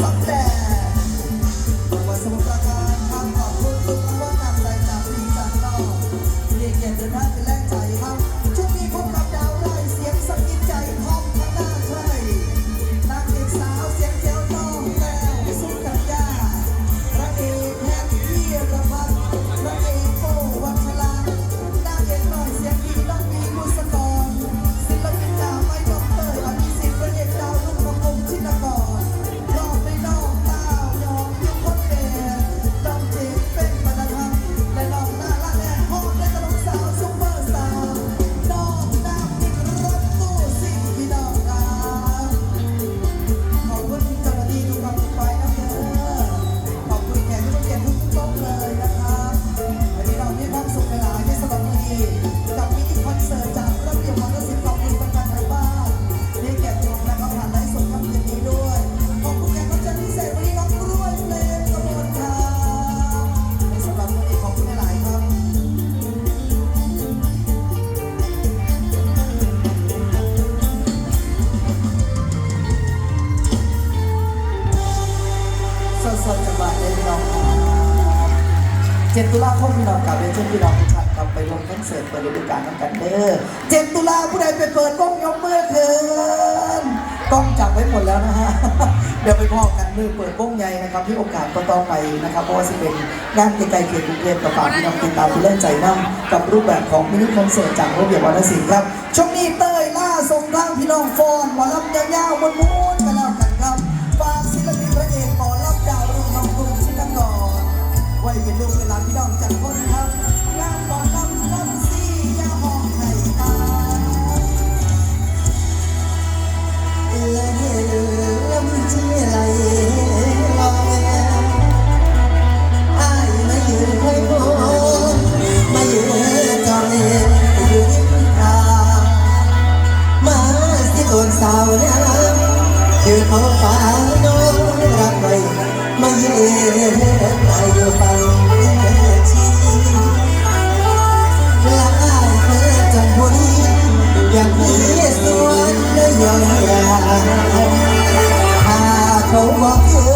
something. เจ็ดตุลาคมพี่น้องกับเวทีพี่น้องทุกท่านครับไปลงคอนเสิร์ตเปิดฤดูกาลน้ำกันเด้อเจ็ดตุลาผู้ใดไปเปิดกล้องยกมือคืนกล้องจับไว้หมดแล้วนะฮะเดี๋ยวไปพ่อกันมือเปิดวงใหญ่นะครับที่โอกาสก็ต้องไปนะครับเพราะว่าสิเป็นงานไกลๆเขตกรุงเทพกับฝากพี่น้องติดตามผู้เล่นใจนั่งกับรูปแบบของมินิคอนเสิร์ตจากโรงเรียนวัฒนศิลป์ครับช่วงนี้เต้ยล่าทรงร่างพี่น้องฟอนวอลลัมยาวๆมวน ที่เป็นลูกเป็นหลานพี่ดองจากคน October